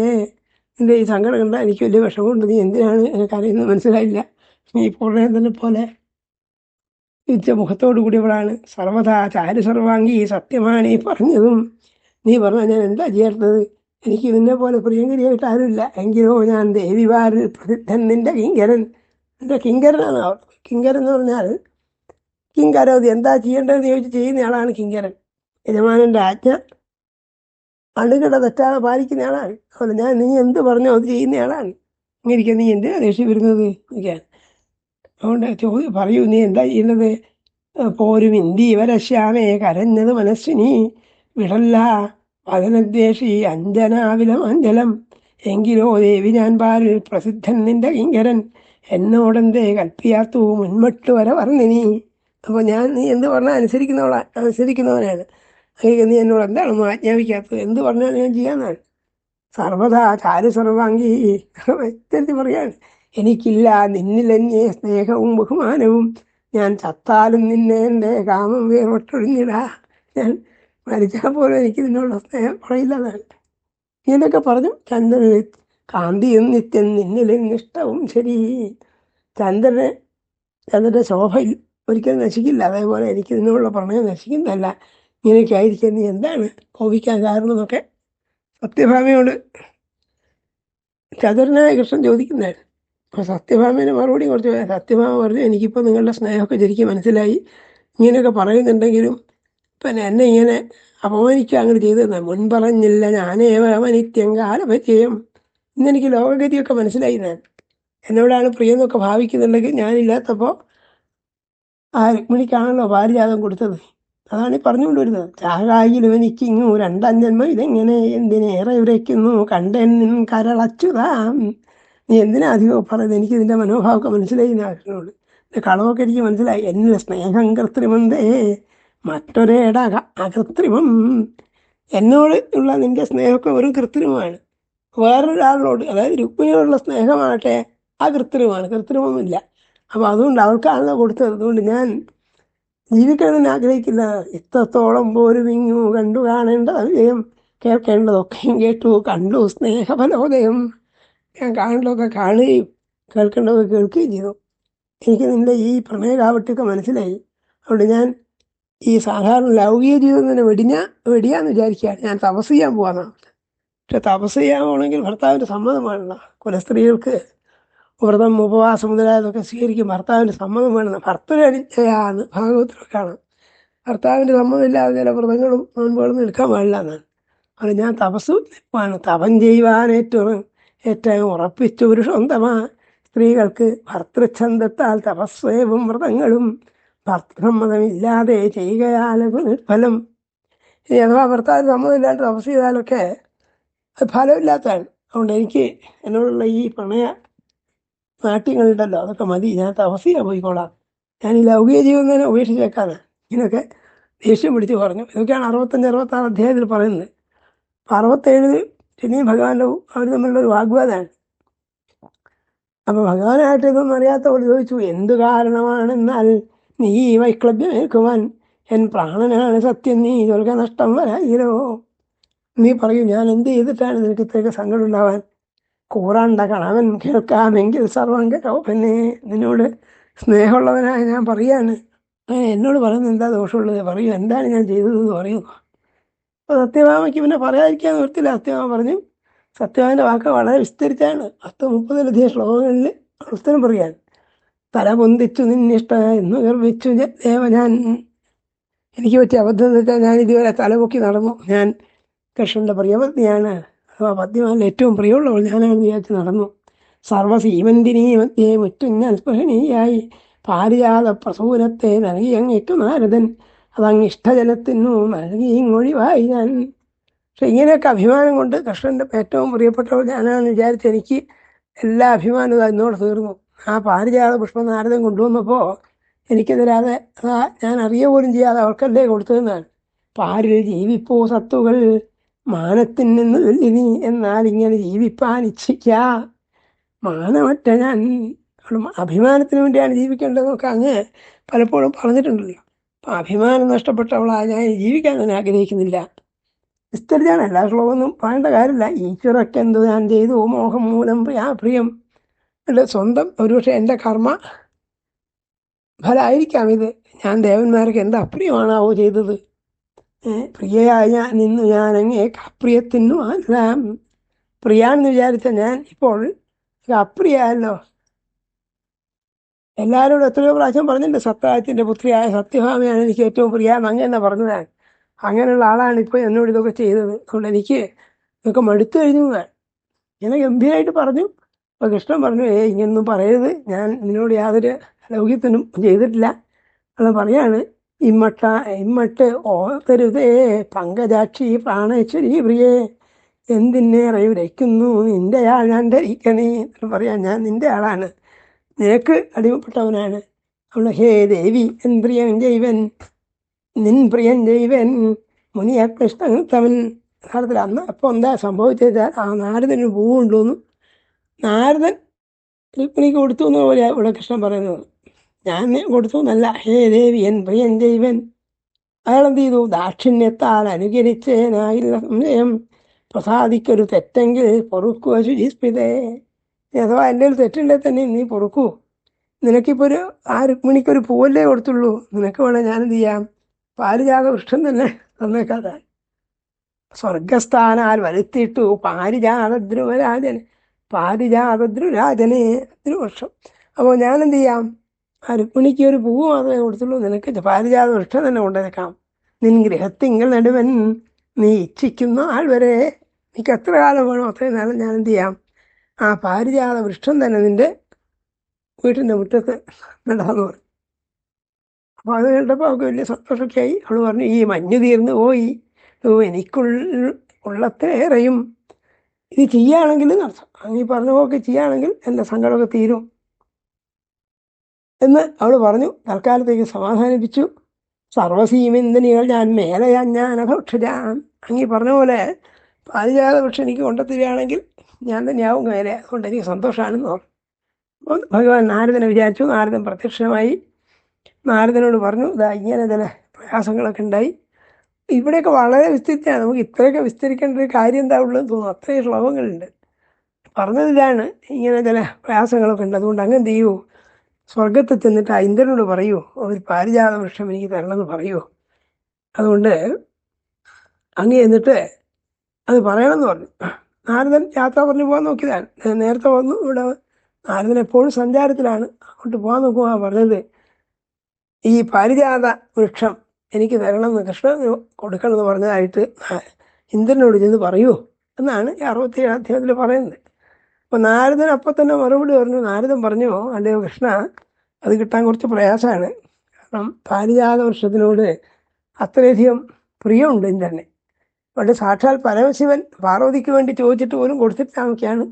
എന്റെ ഈ സങ്കടം കണ്ടാൽ എനിക്ക് വലിയ വിഷമമുണ്ട്. നീ എന്തിനാണ് എനിക്ക് അറിയുന്നത് മനസ്സിലായില്ല. നീ പൂർണേന്ദ്രനെ പോലെ ഇച്ച മുഖത്തോടു കൂടിയവളാണ് സർവതാ ചാരു സർവാംഗി സത്യമാണ് ഈ പറഞ്ഞതും. നീ പറഞ്ഞ ഞാൻ എന്താ ചേർത്തത് എനിക്ക് നിന്നെ പോലെ പ്രിയങ്കരിയായിട്ട് ആരുമില്ല. എങ്കിലോ ഞാൻ ദേവിവാരിൽ പ്രസിദ്ധൻ നിന്റെ കിങ്കരൻ. എന്റെ കിങ്കരനാണ് അവർ കിങ്കരൻ എന്ന് പറഞ്ഞാൽ കിങ്കരോതി എന്താ ചെയ്യേണ്ടതെന്ന് ചോദിച്ച് ചെയ്യുന്ന ആളാണ് കിങ്കരൻ. യജമാനന്റെ ആജ്ഞ. അണുകട തെറ്റാതെ പാലിക്കുന്ന ആളാണ്. അതുപോലെ ഞാൻ നീ എന്ത് പറഞ്ഞോ അത് ചെയ്യുന്ന ആളാണ്. ഇങ്ങനെ നീ എന്തിനാ രക്ഷി വരുന്നത് ഒക്കെയാണ് അതുകൊണ്ട് ചോദ്യം പറയൂ നീ എന്താ ചെയ്യുന്നത്? പോരും ഇന്ത്യ ഇവരശ്യാമേ കരഞ്ഞത് മനസ്സിനി വിടല്ല. വദനദ്വേഷി അഞ്ജനാവിലം അഞ്ജലം. എങ്കിലോ ദേവി ഞാൻ പാരിൽ പ്രസിദ്ധൻ നിന്റെ കിങ്കരൻ. എന്നോടെന്തേ കൽപ്പിയാത്തു മുൻമട്ട് വരെ നീ. അപ്പോൾ ഞാൻ നീ എന്ത് പറഞ്ഞാൽ അനുസരിക്കുന്നവളാ അനുസരിക്കുന്നവനാണ്. അങ്ങേക്ക് നീ എന്നോട് എന്താണെന്ന് ആജ്ഞാപിക്കാത്തത്? എന്ത് പറഞ്ഞാൽ ഞാൻ ചെയ്യാന്നാണ്. സർവതാ ചാരു സർവാംഗി. വ്യക്തി പറയാണ് എനിക്കില്ല നിന്നിലെന്നെ സ്നേഹവും ബഹുമാനവും. ഞാൻ ചത്താലും നിന്നെ എന്റെ കാമം വേറൊട്ടൊഴിഞ്ഞിടാ. ഞാൻ മരിച്ചാൽ പോലും എനിക്ക് നിന്നോടുള്ള സ്നേഹം കുറയില്ലാതാണ് ഇങ്ങനെയൊക്കെ പറഞ്ഞു ചന്ദ്രന് കാന്തിയും നിത്യം നിന്നിലും ഇഷ്ടവും ശരി. ചന്ദ്രന് ചന്ദ്രന്റെ ശോഭയിൽ ഒരിക്കലും നശിക്കില്ല. അതേപോലെ എനിക്ക് നിന്നോടുള്ള പ്രണയം നശിക്കുന്നതല്ല. ഇങ്ങനെയൊക്കെ ആയിരിക്കും നീ എന്താണ് കോപിക്കാൻ കാരണം എന്നൊക്കെ സത്യഭാമയോട് ചതുരനായ കൃഷ്ണൻ ചോദിക്കുന്നതാണ് അപ്പോൾ സത്യഭാമേനെ മറുപടി കുറച്ച്. സത്യഭാമ പറഞ്ഞു എനിക്കിപ്പോൾ നിങ്ങളുടെ സ്നേഹമൊക്കെ ശരിക്കും മനസ്സിലായി. ഇങ്ങനെയൊക്കെ പറയുന്നുണ്ടെങ്കിലും പിന്നെ എന്നെ ഇങ്ങനെ അപമാനിക്കുക അങ്ങനെ ചെയ്തതെന്ന് മുൻപറഞ്ഞില്ല അപമാനിത്യം കാലപരിചയം. ഇന്നെനിക്ക് ലോകഗതിയൊക്കെ മനസ്സിലായി ഞാൻ. എന്നോടാണ് പ്രിയെന്നൊക്കെ ഭാവിക്കുന്നുണ്ടെങ്കിൽ ഞാനില്ലാത്തപ്പോൾ ആ രുക്മിണിക്കാണല്ലോ പാരിജാതം കൊടുത്തത്. അതാണ് ഈ പറഞ്ഞുകൊണ്ടിരുന്നത് ചാകായിലും എനിക്കിങ്ങു രണ്ടാം ജന്മം ഇതെങ്ങനെ എന്തിനേറെ ഉരയ്ക്കുന്നു കണ്ടെൻ കരളച്ചുതാം. നീ എന്തിനാ അധികം പറയുന്നത് എനിക്ക് ഇതിന്റെ മനോഭാവമൊക്കെ മനസ്സിലായി നാട്ടിനോട്. കളവൊക്കെ എനിക്ക് മനസ്സിലായി. എന്നെ സ്നേഹം കൃത്രിമന്തേ മറ്റൊരേട അകൃത്രിമം. എന്നോട് ഉള്ള നിന്റെ സ്നേഹമൊക്കെ വെറും കൃത്രിമമാണ്. വേറൊരാളോട് അതായത് രുക്മിണിയോടുള്ള സ്നേഹമാകട്ടെ ആ കൃത്രിമമാണ് കൃത്രിമൊന്നുമില്ല അപ്പോൾ അതുകൊണ്ട് അവൾക്കാണല്ലോ കൊടുത്തത്. അതുകൊണ്ട് ഞാൻ ജീവിക്കണമെന്ന് ആഗ്രഹിക്കില്ല ഇത്രത്തോളം പോലും നീങ്ങു കണ്ടു കാണേണ്ട വിജയം കേൾക്കേണ്ടതൊക്കെയും കേട്ടു കണ്ടു സ്നേഹഫലോദയം ഞാൻ കാണേണ്ടതൊക്കെ കാണുകയും കേൾക്കേണ്ടതൊക്കെ കേൾക്കുകയും ചെയ്തു. എനിക്ക് നിന്റെ ഈ പ്രണയകാവട്യൊക്കെ മനസ്സിലായി. അതുകൊണ്ട് ഞാൻ ഈ സാധാരണ ലൗകിക ജീവിതം തന്നെ വെടിഞ്ഞ വെടിയാന്ന് വിചാരിക്കുകയാണ്. ഞാൻ തപസ് ചെയ്യാൻ പോകാന്നാണ് പക്ഷെ തപസ് ചെയ്യാൻ പോകണമെങ്കിൽ ഭർത്താവിന്റെ സമ്മതം കുല സ്ത്രീകൾക്ക് വ്രതം ഉപവാസം മുതലായതൊക്കെ സ്വീകരിക്കും. ഭർത്താവിന്റെ സമ്മതം വേണം ഭർത്തരണിച്ചയാന്ന് ഭാഗവത്തിലൊക്കെ കാണാം ഭർത്താവിന്റെ സമ്മതമില്ലാതെ ചില വ്രതങ്ങളും നോൻപുകളൊന്നും എടുക്കാൻ പാടില്ല എന്നാണ്. അത് ഞാൻ തപസ് നിൽപ്പാണ് തപം ചെയ്യുവാൻ ഏറ്റവും ഏറ്റവും ഉറപ്പിച്ച പുരുഷോന്തമാ സ്ത്രീകൾക്ക് ഭർത്തൃച്ഛന്തത്താൽ തപസ്വേവും വ്രതങ്ങളും ഭർത്തൃസമ്മതമില്ലാതെ ചെയ്യുകയാലും ഫലം ഇനി അഥവാ ഭർത്താവ് സമ്മതമില്ലാണ്ട് തപസ് ചെയ്താലൊക്കെ അത് ഫലമില്ലാത്തതാണ്. അതുകൊണ്ട് എനിക്ക് എന്നോടുള്ള ഈ പ്രണയ നാട്യങ്ങളുണ്ടല്ലോ അതൊക്കെ മതി. ഞാൻ തപസ് ചെയ്യാൻ പോയിക്കോളാം. ഞാൻ ഈ ലൗകിക ജീവിതം തന്നെ ഉപേക്ഷിച്ചേക്കാണ്. ഇങ്ങനെയൊക്കെ ദേഷ്യം പിടിച്ച് പറഞ്ഞു. ഇതൊക്കെയാണ് അറുപത്തഞ്ച് അറുപത്താറ് അധ്യായത്തിൽ പറയുന്നത്. അപ്പം അറുപത്തേഴ് ശനിയും ഭഗവാന്റെ അവർ തമ്മിലുള്ള ഒരു വാഗ്വാദമാണ്. അപ്പോൾ ഭഗവാനായിട്ട് ഇതൊന്നും അറിയാത്തവർ ചോദിച്ചു എന്ത് കാരണമാണെന്നാൽ നീ ഈ വൈക്ലഭ്യമേൽക്കുവാൻ എൻ പ്രാണനാണ് സത്യം. നീ ഇതൊക്കെ നഷ്ടം വരായിരോ? നീ പറയൂ ഞാൻ എന്ത് ചെയ്തിട്ടാണ് നിനക്ക് ഇത്രയൊക്കെ സങ്കടം ഉണ്ടാവാൻ കൂറാണ്ട കണവൻ കേൾക്കാമെങ്കിൽ സർവങ്കരോ പിന്നെ നിന്നോട് സ്നേഹമുള്ളവനായ ഞാൻ പറയാണ്. എന്നോട് പറയുന്നത് എന്താ ദോഷമുള്ളത്? പറയൂ എന്താണ് ഞാൻ ചെയ്തതെന്ന് പറയൂ. അപ്പോൾ സത്യഭാമയ്ക്ക് പിന്നെ പറയാതിരിക്കാൻ നിർത്തില്ല സത്യഭാമ പറഞ്ഞു സത്യഭാമന്റെ വാക്ക് വളരെ വിസ്തരിച്ചാണ്. പത്ത് മുപ്പതിലധികം ശ്ലോകങ്ങളിൽ ഉത്തരം പറയാൻ. തല പൊന്തിച്ചു നിന്നിഷ്ട എന്ന് ഗർഭിച്ചു ദേവ ഞാൻ എനിക്ക് പറ്റിയ അബദ്ധം വെച്ചാൽ ഞാൻ ഇതുവരെ തലപൊക്കി നടന്നു. ഞാൻ കൃഷ്ണന്റെ പ്രിയപത്നിയാണ്. അഥവാ പത്നിമാരിൽ ഏറ്റവും പ്രിയമുള്ളവൾ ഞാനാണ് വിചാരിച്ച് നടന്നു. സർവസീമന്തിനീ മധ്യേ മുറ്റുഞ്ഞാൽ സ്പൃഹണീയായി. പാരിജാത പ്രസൂനത്തെ നൽകി അങ്ങേറ്റു നാരദൻ. അതങ്ങ് ഇഷ്ടജനത്തിനു നൽകി ഇങ്ങൊഴിവായി ഞാൻ. പക്ഷെ ഇങ്ങനെയൊക്കെ അഭിമാനം കൊണ്ട് കൃഷ്ണന്റെ ഏറ്റവും പ്രിയപ്പെട്ടവൾ ഞാനാണെന്ന് വിചാരിച്ച് എനിക്ക് എല്ലാ അഭിമാനവും അതിനോട് തീർന്നു. ആ പാരിജാത പുഷ്പം നാരദൻ കൊണ്ടുവന്നപ്പോൾ എനിക്കെതിരാതെ അതാ ഞാൻ അറിയ പോലും ചെയ്യാതെ അവർക്കല്ലേ കൊടുത്തതെന്നാണ്. പാരിൽ ജീവിപ്പോ സത്തുകൾ മാനത്തിൽ നിന്ന് വെല്ലിനി എന്നാൽ ഇങ്ങനെ ജീവിപ്പാൻ ഇച്ഛിക്ക. മാനമറ്റ ഞാൻ അഭിമാനത്തിന് വേണ്ടിയാണ് ജീവിക്കേണ്ടതെന്നൊക്കെ അങ്ങ് പലപ്പോഴും പറഞ്ഞിട്ടുണ്ടല്ലോ. അപ്പം അഭിമാനം നഷ്ടപ്പെട്ടവളാ ഞാൻ ജീവിക്കാൻ തന്നെ ആഗ്രഹിക്കുന്നില്ല. വിസ്തരിച്ചാണ് എല്ലാ ശ്ലോകമൊന്നും പറയേണ്ട കാര്യമില്ല. ഈശ്വരക്കെന്തു ഞാൻ ചെയ്തു? മോഹം മൂലം ആ പ്രിയം. സ്വന്തം ഒരുപക്ഷെ എന്റെ കർമ്മ ഫലമായിരിക്കാം ഇത് ഞാൻ ദേവന്മാർക്ക് എന്ത് അപ്രിയമാണാവോ ചെയ്തത്? പ്രിയയായി ഞാൻ നിന്നു ഞാൻ അങ്ങേ അപ്രിയത്തിനു അല്ലാം പ്രിയാണെന്ന് വിചാരിച്ച ഞാൻ ഇപ്പോൾ അപ്രിയല്ലോ എല്ലാവരോടും എത്രയോ പ്രാവശ്യം പറഞ്ഞിട്ടുണ്ട് സത്തായത്തിന്റെ പുത്രിയായ സത്യഭാമയാണ് എനിക്ക് ഏറ്റവും പ്രിയ എന്ന് അങ്ങനെ ഞാൻ. അങ്ങനെയുള്ള ആളാണ് ഇപ്പോൾ എന്നോട് ഇതൊക്കെ ചെയ്തത്. അതുകൊണ്ട് എനിക്ക് ഇതൊക്കെ മടുത്തു കഴിഞ്ഞു. ഞാൻ. ഇങ്ങനെ ഗംഭീരമായിട്ട് പറഞ്ഞു. അപ്പോൾ കൃഷ്ണൻ പറഞ്ഞു ഏ ഇങ്ങനൊന്നും പറയരുത്. ഞാൻ നിന്നോട് യാതൊരു ലൗകിത്തനും ചെയ്തിട്ടില്ല. അത് പറയാണ് ഇമ്മട്ട ഇമ്മട്ട് ഓർത്തരുതേ. പങ്കജാക്ഷി പ്രാണേശ്വരി പ്രിയേ. എന്തിനേറെ ഉരയ്ക്കുന്നു നിന്റെ ആൾ ഞാൻ ധരിക്കണേ. എന്ന് പറയാൻ ഞാൻ നിന്റെ ആളാണ്. നിനക്ക് അടിമപ്പെട്ടവനാണ്. അവിടെ ഹേ ദേവി എൻ പ്രിയൻ ജൈവൻ. നിൻ പ്രിയൻ ജൈവൻ. മുനിയ കൃഷ്ണൻ യഥാർത്ഥത്തിൽ അന്ന് അപ്പോൾ എന്താ സംഭവിച്ചത് ആ നാടിനൊരു പൂവുണ്ടോന്നു നാരദൻ രുക്മിണിക്ക് കൊടുത്തു എന്ന പോലെ ഇവിടെ കൃഷ്ണൻ പറയുന്നത്. ഞാൻ കൊടുത്തു എന്നല്ല. ഹേ ദേവി എൻ പ്രിയൻ ദൈവൻ. അയാൾ എന്ത് ചെയ്തു? ദാക്ഷിണ്യത്താൽ അനുകരിച്ചേനായില്ല സംശയം. പ്രസാദിക്കൊരു തെറ്റെങ്കിൽ പൊറുക്കുക ശുചിസ്മിതേ അഥവാ എന്റെ ഒരു തെറ്റുണ്ടെങ്കിൽ തന്നെ നീ പൊറുക്കൂ. നിനക്കിപ്പോൾ ഒരു ആ രുക്മിണിക്കൊരു പൂവല്ലേ കൊടുത്തുള്ളൂ. നിനക്ക് വേണേൽ ഞാനെന്ത് ചെയ്യാം? പാരിജാത വൃക്ഷം തന്നെ തന്നേക്കാതെ സ്വർഗസ്ഥാനാൽ വരുത്തിയിട്ടു പാരിജാത ധ്രുവരാജൻ പാരിജാത ഒരു വർഷം അപ്പോൾ ഞാൻ ഞാനെന്ത് ചെയ്യാം ആ രുക്മിണിക്ക് ഒരു പൂവ് മാത്രമേ കൊടുത്തുള്ളൂ. നിനക്ക് പാരിജാത വൃക്ഷം തന്നെ കൊണ്ടുവരക്കാം നിൻ ഗൃഹത്തിങ്കൽ നടുവൻ നീ ഇച്ഛിക്കുന്ന ആൾ വരെ നിനക്ക് എത്ര കാലം വേണോ? അത്രയും കാലം ഞാൻ എന്ത് ചെയ്യാം ആ പാരിജാത വൃക്ഷം തന്നെ നിന്റെ വീട്ടിന്റെ മുറ്റത്ത് നടാന്ന് പറഞ്ഞു. അപ്പോൾ അത് കേട്ടപ്പോൾ അവൾക്ക് വലിയ സന്തോഷമൊക്കെ ആയി അവൾ പറഞ്ഞു ഈ മഞ്ഞ് തീർന്നു പോയി. എനിക്കുള്ള ഉള്ളത്തിലേറെയും ഇത് ചെയ്യുകയാണെങ്കിൽ നടത്താം അങ്ങ് പറഞ്ഞ പോക്ക് ചെയ്യുകയാണെങ്കിൽ എന്റെ സങ്കടമൊക്കെ തീരും എന്ന് അവൾ പറഞ്ഞു. തൽക്കാലത്തേക്ക് സമാധാനിപ്പിച്ചു. സർവസീമിന്ദനികൾ ഞാൻ മേലയാൻ ഞാൻ ഭക്ഷിരാൻ അങ്ങീ പറഞ്ഞ പോലെ പാരിജാത പക്ഷെ എനിക്ക് കൊണ്ടെത്തുകയാണെങ്കിൽ ഞാൻ തന്നെയാവും മേലെ. അതുകൊണ്ട് എനിക്ക് സന്തോഷമാണെന്ന് പറഞ്ഞു. അപ്പോൾ ഭഗവാൻ നാരദനെ വിചാരിച്ചു. നാരദൻ പ്രത്യക്ഷമായി നാരദനോട് പറഞ്ഞു ഇതാ ഇങ്ങനെ ചില പ്രയാസങ്ങളൊക്കെ ഉണ്ടായി. ഇവിടെയൊക്കെ വളരെ വിസ്തരിച്ചാണ് നമുക്ക് ഇത്രയൊക്കെ വിസ്തരിക്കേണ്ട ഒരു കാര്യം എന്താ ഉള്ളതെന്ന് തോന്നുന്നു. അത്രയും ശ്ലോകങ്ങളുണ്ട്. പറഞ്ഞത് ഇതാണ് ഇങ്ങനെ ചില പ്രയാസങ്ങളൊക്കെ ഉണ്ട്. അതുകൊണ്ട് അങ്ങ് എന്ത് ചെയ്യൂ? സ്വർഗത്തിൽ ചെന്നിട്ട് ആ ഇന്ദ്രനോട് പറയൂ. ഒരു പാരിജാത വൃക്ഷം എനിക്ക് തരണമെന്ന് പറയൂ. അതുകൊണ്ട് അങ്ങ് എന്നിട്ട് അത് പറയണമെന്ന് പറഞ്ഞു. നാരദൻ യാത്ര പറഞ്ഞു പോകാൻ നോക്കിയതാണ്. നേരത്തെ വന്നു. ഇവിടെ നാരദൻ എപ്പോഴും സഞ്ചാരത്തിലാണ്. അങ്ങോട്ട് പോകാൻ നോക്കുമ്പോൾ പറഞ്ഞത്. ഈ പാരിജാത വൃക്ഷം എനിക്ക് തരണമെന്ന് കൃഷ്ണന് കൊടുക്കണമെന്ന് പറഞ്ഞതായിട്ട് ഇന്ദ്രനോട് ചെന്ന് പറയൂ എന്നാണ് ഏഴാം അധ്യായത്തിൽ പറയുന്നത്. അപ്പോൾ നാരദൻ അപ്പം തന്നെ മറുപടി പറഞ്ഞു. നാരദൻ പറഞ്ഞു അല്ലയോ കൃഷ്ണ അത് കിട്ടാൻ കുറച്ച് പ്രയാസമാണ്. കാരണം പാരിജാത വൃക്ഷത്തിനോട് അത്രയധികം പ്രിയമുണ്ട് ഇന്ദ്രനെ. അവിടെ സാക്ഷാൽ പരമശിവൻ പാർവതിക്ക് വേണ്ടി ചോദിച്ചിട്ട് പോലും കൊടുത്തിട്ടാന്നൊക്കെയാണ്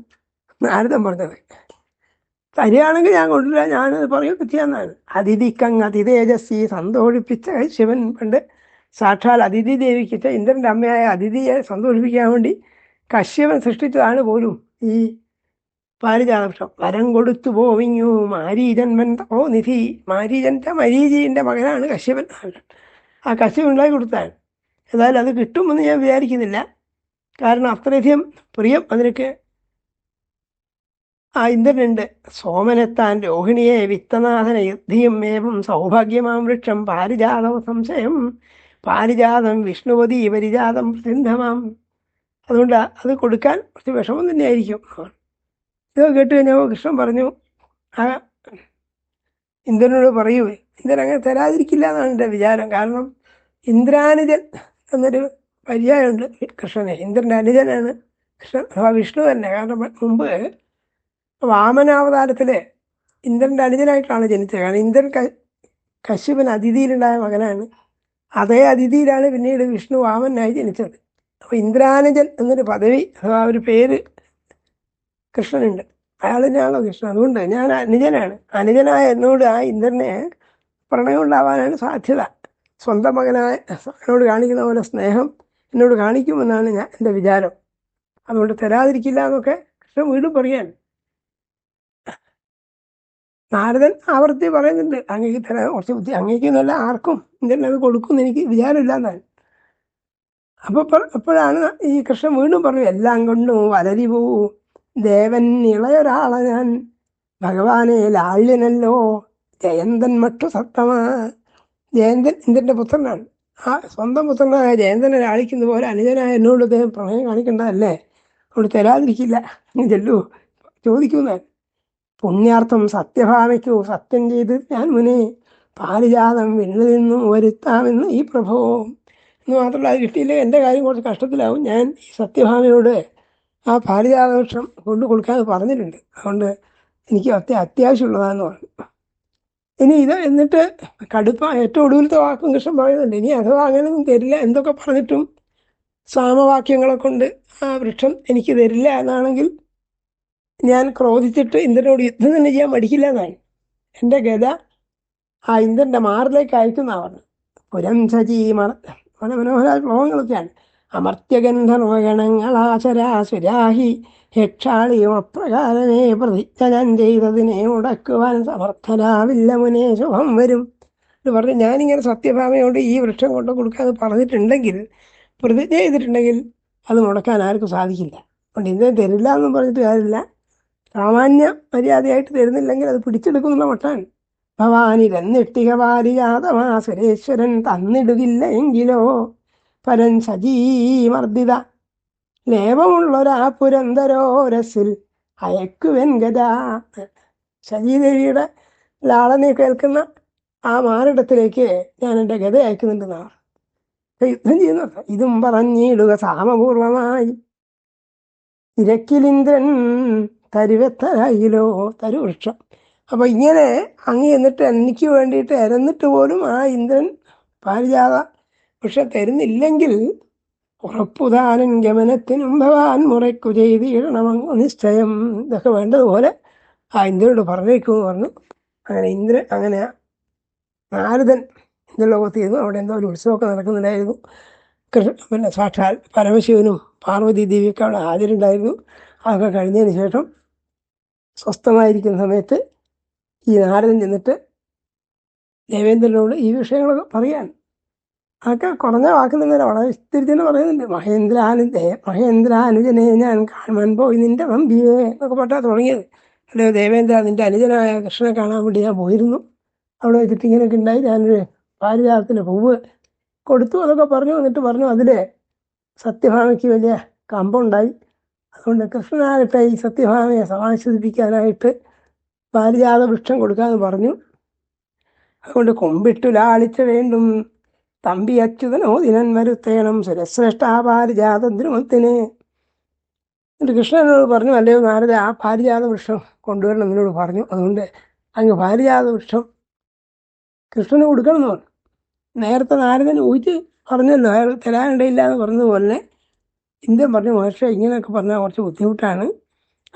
നാരദൻ പറഞ്ഞത്. തരികയാണെങ്കിൽ ഞാൻ കൊണ്ടില്ല ഞാനത് പറയും ചെയ്യാന്നാണ് അതിഥിക്കങ് അതിതേജസ്വി സന്തോഷിപ്പിച്ച ശിവൻ പണ്ട് സാക്ഷാൽ അതിഥി ദേവിക്കിട്ട് ഇന്ദ്രന്റെ അമ്മയായ അതിഥിയെ സന്തോഷിപ്പിക്കാൻ വേണ്ടി കശ്യപൻ സൃഷ്ടിച്ചതാണ് പോലും ഈ പാരിജാതവൃക്ഷം വരം കൊടുത്തു പോവിഞ്ഞു. മാരീജന്മൻ ഓ നിധി. മാരീജന്റെ മരീജീന്റെ മകനാണ് കശ്യപൻ ആ കശ്യപൻ ഉണ്ടാക്കി കൊടുത്താൽ ഏതായാലും അത് കിട്ടുമെന്ന് ഞാൻ വിചാരിക്കുന്നില്ല. കാരണം അത്രയധികം പ്രിയം അതിനൊക്കെ ആ ഇന്ദ്രനുണ്ട്. സോമനെത്താൻ രോഹിണിയെ വിത്തനാഥന യുദ്ധിയും ഏവം സൗഭാഗ്യമാം വൃക്ഷം. പാരിജാതം സംശയം. പാരിജാതം വിഷ്ണുപതി പരിജാതം പ്രസിദ്ധമാം അതുകൊണ്ട് അത് കൊടുക്കാൻ കുറച്ച് വിഷമം തന്നെയായിരിക്കും. ഇത് കേട്ട് കഴിഞ്ഞപ്പോൾ കൃഷ്ണൻ പറഞ്ഞു ആ ഇന്ദ്രനോട് പറയൂ ഇന്ദ്രൻ അങ്ങനെ തരാതിരിക്കില്ല എന്നാണ് എന്റെ വിചാരം. കാരണം ഇന്ദ്രാനുജൻ എന്നൊരു പര്യായമുണ്ട് കൃഷ്ണനെ. ഇന്ദ്രന്റെ അനുജനാണ് കൃഷ്ണൻ അഥവാ വിഷ്ണു തന്നെ. കാരണം മുമ്പ് വാമനാവതാരത്തിൽ ഇന്ദ്രന്റെ അനുജനായിട്ടാണ് ജനിച്ചത്. കാരണം ഇന്ദ്രൻ കശ്യപൻ അതിഥിയിലുണ്ടായ മകനാണ്. അതേ അതിഥിയിലാണ് പിന്നീട് വിഷ്ണു വാമനായി ജനിച്ചത്. അപ്പോൾ ഇന്ദ്രാനുജൻ എന്നൊരു പദവി അഥവാ ഒരു പേര് കൃഷ്ണനുണ്ട്. അയാൾ തന്നെയാണല്ലോ കൃഷ്ണൻ? അതുകൊണ്ട് ഞാൻ അനുജനാണ്. അനുജനായ എന്നോട് ആ ഇന്ദ്രനെ പ്രണയം ഉണ്ടാവാനാണ് സാധ്യത. സ്വന്തം മകനായ മകനോട് കാണിക്കുന്ന പോലെ സ്നേഹം എന്നോട് കാണിക്കുമെന്നാണ് ഞാൻ എന്റെ വിചാരം. അതുകൊണ്ട് തരാതിരിക്കില്ല എന്നൊക്കെ കൃഷ്ണൻ വീണ്ടും പറയാൻ നാരദൻ ആവർത്തി പറയുന്നുണ്ട്. അങ്ങേക്ക് തരാൻ കുറച്ച് ബുദ്ധി അങ്ങേക്ക് എന്നല്ല ആർക്കും ഇന്ദ്രൻ അത് കൊടുക്കുമെന്ന് എനിക്ക് വിചാരമില്ല എന്നാണ്. അപ്പോൾ അപ്പോഴാണ് ഈ കൃഷ്ണൻ വീണ്ടും പറഞ്ഞു എല്ലാം കൊണ്ടും വലരി പോവും ദേവൻ ഇളയൊരാളെ ഞാൻ. ഭഗവാനെ ലാള്യനല്ലോ ജയന്തൻ മറ്റു സത്തമാ ജയന്തൻ ഇന്ദ്രന്റെ പുത്രനാണ്. ആ സ്വന്തം പുത്രനായ ജയന്തനെ ലാളിക്കുന്ന പോലെ അനുജനായ എന്നോട് അദ്ദേഹം പ്രണയം കാണിക്കേണ്ടതല്ലേ? അവിടെ തരാതിരിക്കില്ല. അങ്ങ് ചെല്ലൂ. ഞാൻ പുണ്യാർത്ഥം സത്യഭാമയ്ക്കോ സത്യം ചെയ്ത് ഞാൻ മുനെ പാരിജാതം വിണ്ണിൽ നിന്നും വരുത്താമെന്ന് ഈ പ്രഭവം എന്ന് മാത്രമല്ല അത് കിട്ടിയില്ലെങ്കിൽ എന്റെ കാര്യം കുറച്ച് കഷ്ടത്തിലാവും. ഞാൻ ഈ സത്യഭാമയോട് ആ പാരിജാതവൃക്ഷം കൊണ്ടു കൊടുക്കാമെന്ന് പറഞ്ഞിട്ടുണ്ട്. അതുകൊണ്ട് എനിക്ക് അത്യ അത്യാവശ്യമുള്ളതാണെന്ന് പറഞ്ഞു. ഇനി ഇത് എന്നിട്ട് കടുപ്പ ഏറ്റവും ഒടുവിലത്തെ വാക്കും കൃഷ്ണൻ പറയുന്നുണ്ട്. ഇനി അഥവാ അങ്ങനെയൊന്നും തരില്ല എന്തൊക്കെ പറഞ്ഞിട്ടും സാമവാക്യങ്ങളെ കൊണ്ട് ആ വൃക്ഷം എനിക്ക് തരില്ല എന്നാണെങ്കിൽ ഞാൻ ക്രോധിച്ചിട്ട് ഇന്ദ്രനോട് യുദ്ധം തന്നെ ചെയ്യാൻ പഠിക്കില്ല എന്നായി എന്റെ ഗത ആ ഇന്ദ്രന്റെ മാറിലേക്ക് അയക്കുന്ന പറഞ്ഞു പുരം സജീമ വളരെ മനോഹരമായ ശ്ലോകങ്ങളൊക്കെയാണ്. അമർത്യഗന്ധർവഗണങ്ങളാചരാസുരാഹി യക്ഷാളിയും ഞാൻ ചെയ്തതിനെ മുടക്കുവാൻ സമർത്ഥനാവില്ല മുനെ ശുഭം വരും. എന്ന് പറഞ്ഞ് ഞാനിങ്ങനെ സത്യഭാമയോട് ഈ വൃക്ഷം കൊണ്ട് കൊടുക്കാതെ പറഞ്ഞിട്ടുണ്ടെങ്കിൽ പ്രതിജ്ഞ ചെയ്തിട്ടുണ്ടെങ്കിൽ അത് മുടക്കാൻ ആർക്കും സാധിക്കില്ല. അതുകൊണ്ട് ഇന്നേ തരില്ല എന്നും പറഞ്ഞിട്ട് കാര്യമില്ല. സാമാന്യ മര്യാദയായിട്ട് തരുന്നില്ലെങ്കിൽ അത് പിടിച്ചെടുക്കുന്നുള്ള മട്ടാണ് ഭവാനിരന്നിട്ടിക പാരിജാതമാ സുരേശ്വരൻ തന്നിടുകില്ല എങ്കിലോ പരൻ സജീമർദ്ദിത ലേപമുള്ളൊരാ പുരന്തരോരസിൽ അയക്കുവൻ ഗത ശജീദേവിയുടെ ലാളനെ കേൾക്കുന്ന ആ മാറിടത്തിലേക്ക് ഞാൻ എന്റെ ഗത അയക്കുന്നുണ്ടെന്നാണ് യുദ്ധം ചെയ്യുന്ന ഇതും പറഞ്ഞിടുക സാമപൂർവമായി ഇരക്കിലിന്ദ്രൻ തരുവെത്തരായിലോ തരുവൃക്ഷം. അപ്പൊ ഇങ്ങനെ അങ്ങ് എന്നിട്ട് എനിക്ക് വേണ്ടിയിട്ട് എരന്നിട്ട് പോലും ആ ഇന്ദ്രൻ പാരിജാത വൃക്ഷം തരുന്നില്ലെങ്കിൽ ഉറപ്പുദാനൻ ഗമനത്തിനും ഭവാൻ മുറയ്ക്കു ചെയ്തിടണമെന്ന് നിശ്ചയം. ഇതൊക്കെ വേണ്ടതുപോലെ ആ ഇന്ദ്രനോട് പറഞ്ഞേക്കുമെന്ന് പറഞ്ഞു. അങ്ങനെ ഇന്ദ്രൻ അങ്ങനെ നാരദൻ ഇന്ദ്രലോകത്ത് ചെയ്തു അവിടെ എന്തോ ഒരു ഉത്സവമൊക്കെ നടക്കുന്നുണ്ടായിരുന്നു. കൃഷ്ണ പിന്നെ സാക്ഷാൽ പരമശിവനും പാർവതി ദേവിയൊക്കെ അവിടെ ഹാജരുണ്ടായിരുന്നു. അതൊക്കെ കഴിഞ്ഞതിന് ശേഷം സ്വസ്ഥമായിരിക്കുന്ന സമയത്ത് ഈ നാരദൻ ചെന്നിട്ട് ദേവേന്ദ്രനോട് ഈ വിഷയങ്ങളൊക്കെ പറയാൻ അതൊക്കെ കുറഞ്ഞ തന്നെ വളരെ വിസ്തരിച്ച് തന്നെ പറയുന്നുണ്ട് മഹേന്ദ്രാനുജ മഹേന്ദ്രാനുജനെ ഞാൻ കാണുവാൻ പോയി. നിന്റെ വമ്പിയെ എന്നൊക്കെ പറഞ്ഞാൽ തുടങ്ങിയത്. അല്ലയോ ദേവേന്ദ്ര നിന്റെ അനുജനായ കൃഷ്ണനെ കാണാൻ വേണ്ടി ഞാൻ പോയിരുന്നു. അവിടെ വെച്ചിട്ട് ഇങ്ങനെയൊക്കെ ഉണ്ടായി. ഞാനൊരു പാരിജാതത്തിന് പൂവ് കൊടുത്തു അതൊക്കെ പറഞ്ഞു. എന്നിട്ട് പറഞ്ഞു അതിൽ സത്യഭാമയ്ക്ക് വലിയ കമ്പുണ്ടായി. അതുകൊണ്ട് കൃഷ്ണനാകട്ടെ ഈ സത്യഭാമയെ സമാശ്വസിപ്പിക്കാനായിട്ട് പാരിജാത വൃക്ഷം കൊടുക്കാമെന്ന് പറഞ്ഞു. അതുകൊണ്ട് കൊമ്പിട്ടു ലാളിച്ച വേണ്ടും തമ്പി അച്യുതനോ ദിനൻ വരുത്തേണം. സുരശ്രേഷ്ഠ പാരിജാത ദ്രുമത്തിന് എന്നിട്ട് കൃഷ്ണനോട് പറഞ്ഞു അല്ലയോ നാരദ ആ പാരിജാത വൃക്ഷം കൊണ്ടുവരണം എന്നോട് പറഞ്ഞു. അതുകൊണ്ട് അങ്ങ് പാരിജാത വൃക്ഷം കൃഷ്ണന് കൊടുക്കണം എന്ന് പറഞ്ഞു. നേരത്തെ നാരദൻ ഊറ്റി പറഞ്ഞല്ലോ അയാൾ തരാനിടയില്ല എന്ന് പറഞ്ഞതുപോലെ. ഇന്ത്യൻ പറഞ്ഞു മഹർഷി ഇങ്ങനെയൊക്കെ പറഞ്ഞാൽ കുറച്ച് ബുദ്ധിമുട്ടാണ്.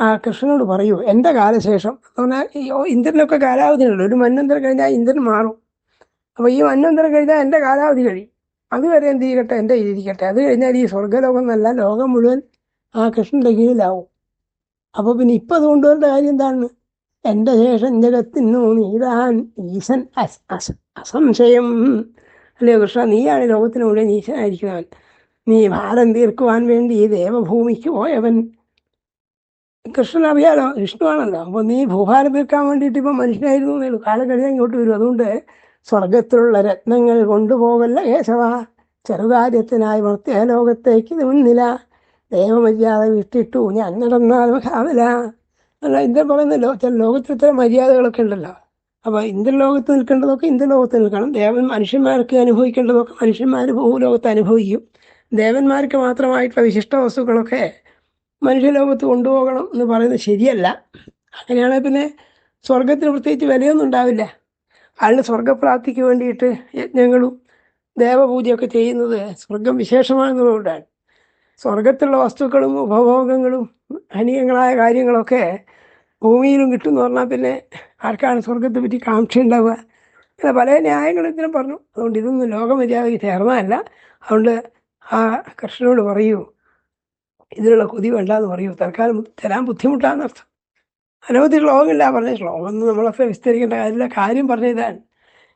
ആ കൃഷ്ണനോട് പറയൂ എന്റെ കാലശേഷം എന്ന് പറഞ്ഞാൽ ഇന്ദ്രനൊക്കെ കാലാവധിയുണ്ടല്ലോ ഒരു മന്നന്തരം കഴിഞ്ഞാൽ ഇന്ദ്രൻ മാറും. അപ്പോൾ ഈ മന്നന്തരം കഴിഞ്ഞാൽ എന്റെ കാലാവധി കഴിയും. അതുവരെ എന്ത് ചെയ്യട്ടെ എന്റെ ഇരിക്കട്ടെ. അത് കഴിഞ്ഞാൽ ഈ സ്വർഗലോകം എന്നല്ല ലോകം മുഴുവൻ ആ കൃഷ്ണന്റെ കീഴിലാവും. അപ്പോൾ പിന്നെ ഇപ്പം അത് കൊണ്ടുവരേണ്ട കാര്യം എന്താണ്? എന്റെ ശേഷം ജഗത്തിന്നു നീതാൻ ഈശൻ അസ് അസ് അസംശയം. അല്ലേ കൃഷ്ണ നീയാണ് ലോകത്തിന് മുഴുവൻ ഈശനായിരിക്കുന്നവൻ. നീ ഭാരം തീർക്കുവാൻ വേണ്ടി ഈ ദേവഭൂമിക്ക് പോയവൻ. കൃഷ്ണൻ അറിയാലോ വിഷ്ണുവാണല്ലോ. അപ്പോൾ നീ ഭൂഭാരം തീർക്കാൻ വേണ്ടിയിട്ട് ഇപ്പം മനുഷ്യനായിരുന്നു കാലം കഴിഞ്ഞാൽ ഇങ്ങോട്ട് വരും. അതുകൊണ്ട് സ്വർഗത്തിലുള്ള രത്നങ്ങൾ കൊണ്ടുപോകല്ല കേശവ ചെറുകാര്യത്തിനായി മർത്യലോകത്തേക്ക് ലോകത്തേക്ക് നിന്നില്ല. ദേവമര്യാദ വിട്ടിട്ടു ഞാൻ നടന്നാൽ കാവില്ല അല്ല ഇന്ത്യൻ പറയുന്നല്ലോ ചില ലോകത്തിൽ ഇത്തരം മര്യാദകളൊക്കെ ഉണ്ടല്ലോ. അപ്പോൾ ഇന്ത്യൻ ഇന്ദ്രലോകത്ത് നിൽക്കേണ്ടതൊക്കെ ഇന്ത്യൻ ഇന്ദ്രലോകത്ത് നിൽക്കണം. ദേവൻ മനുഷ്യന്മാർക്ക് അനുഭവിക്കേണ്ടതൊക്കെ മനുഷ്യന്മാർ ഭൂലോകത്ത് അനുഭവിക്കും. ദേവന്മാർക്ക് മാത്രമായിട്ടുള്ള വിശിഷ്ട വസ്തുക്കളൊക്കെ മനുഷ്യലോകത്ത് കൊണ്ടുപോകണം എന്ന് പറയുന്നത് ശരിയല്ല. അങ്ങനെയാണെങ്കിൽ പിന്നെ സ്വർഗത്തിന് പ്രത്യേകിച്ച് വിലയൊന്നും ഉണ്ടാവില്ല. അയാളുടെ സ്വർഗപ്രാപ്തിക്ക് വേണ്ടിയിട്ട് യജ്ഞങ്ങളും ദേവപൂജയൊക്കെ ചെയ്യുന്നത് സ്വർഗം വിശേഷമാകുന്നതുകൊണ്ടാണ്. സ്വർഗത്തിലുള്ള വസ്തുക്കളും ഉപഭോഗങ്ങളും ഹനീയങ്ങളായ കാര്യങ്ങളൊക്കെ ഭൂമിയിലും കിട്ടും എന്ന് പറഞ്ഞാൽ പിന്നെ ആർക്കാണ് സ്വർഗത്തെ പറ്റി കാംക്ഷ ഉണ്ടാവുക അങ്ങനെ പല ന്യായങ്ങളും ഇതിനും പറഞ്ഞു. അതുകൊണ്ട് ഇതൊന്നും ലോകമര്യാദയ്ക്ക് ചേർന്നതല്ല. അതുകൊണ്ട് ആ കൃഷ്ണനോട് പറയൂ. ഇതിനുള്ള കൊതി വേണ്ട എന്ന് പറയൂ. തൽക്കാലം തരാൻ ബുദ്ധിമുട്ടാണെന്നർത്ഥം അനവധി ശ്ലോകമില്ല പറഞ്ഞ ശ്ലോകം. ഒന്നും നമ്മളൊക്കെ വിസ്തരിക്കേണ്ട കാര്യമില്ല. കാര്യം പറഞ്ഞ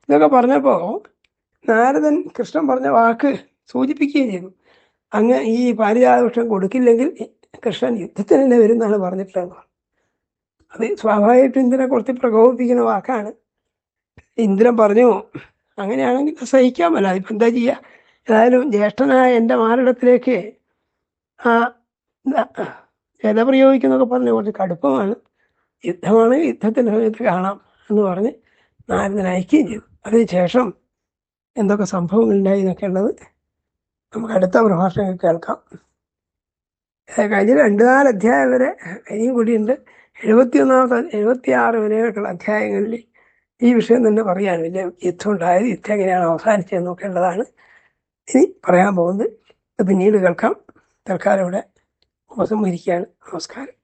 ഇതൊക്കെ പറഞ്ഞപ്പോൾ നാരദൻ കൃഷ്ണൻ പറഞ്ഞ വാക്ക് സൂചിപ്പിക്കുകയും ചെയ്തു. അങ്ങ് ഈ പാരിജാതവൃക്ഷം കൊടുക്കില്ലെങ്കിൽ കൃഷ്ണൻ യുദ്ധത്തിന് തന്നെ വരും എന്നാണ് പറഞ്ഞിട്ടുള്ളത്. അത് സ്വാഭാവികമായിട്ടും ഇന്ദ്രനെ കുറച്ച് പ്രകോപിപ്പിക്കുന്ന വാക്കാണ്. ഇന്ദ്രൻ പറഞ്ഞു അങ്ങനെയാണെങ്കിൽ സഹിക്കാമല്ല ഇപ്പം എന്താ ചെയ്യുക ഏതായാലും ജ്യേഷ്ഠനായ എന്റെ മാറിടത്തിലേക്ക് ആ വില പ്രയോഗിക്കുന്നൊക്കെ പറഞ്ഞ് കുറച്ച് കടുപ്പമാണ്. യുദ്ധമാണ് യുദ്ധത്തിന്റെ സമയത്ത് കാണാം എന്ന് പറഞ്ഞ് നാരദൻ അയക്കുകയും ചെയ്തു. അതിനുശേഷം എന്തൊക്കെ സംഭവങ്ങളുണ്ടായി എന്നൊക്കെ ഉള്ളത് നമുക്ക് അടുത്ത പ്രഭാഷണങ്ങൾ കേൾക്കാം. കഴിഞ്ഞ രണ്ട് നാല് അധ്യായം വരെ ഇനിയും കൂടിയുണ്ട്. എഴുപത്തിയൊന്നാമത്തെ എഴുപത്തി ആറ് വരെയൊക്കെയുള്ള അധ്യായങ്ങളിൽ ഈ വിഷയം തന്നെ പറയാൻ വലിയ യുദ്ധം ഉണ്ടായത് യുദ്ധം എങ്ങനെയാണ് അവസാനിച്ചതെന്നൊക്കെ ഉള്ളതാണ് ഇനി പറയാൻ പോകുന്നത്. പിന്നീട് കേൾക്കാം. തൽക്കാലം ഇവിടെ ഉപസംഹരിക്കുകയാണ്. നമസ്കാരം.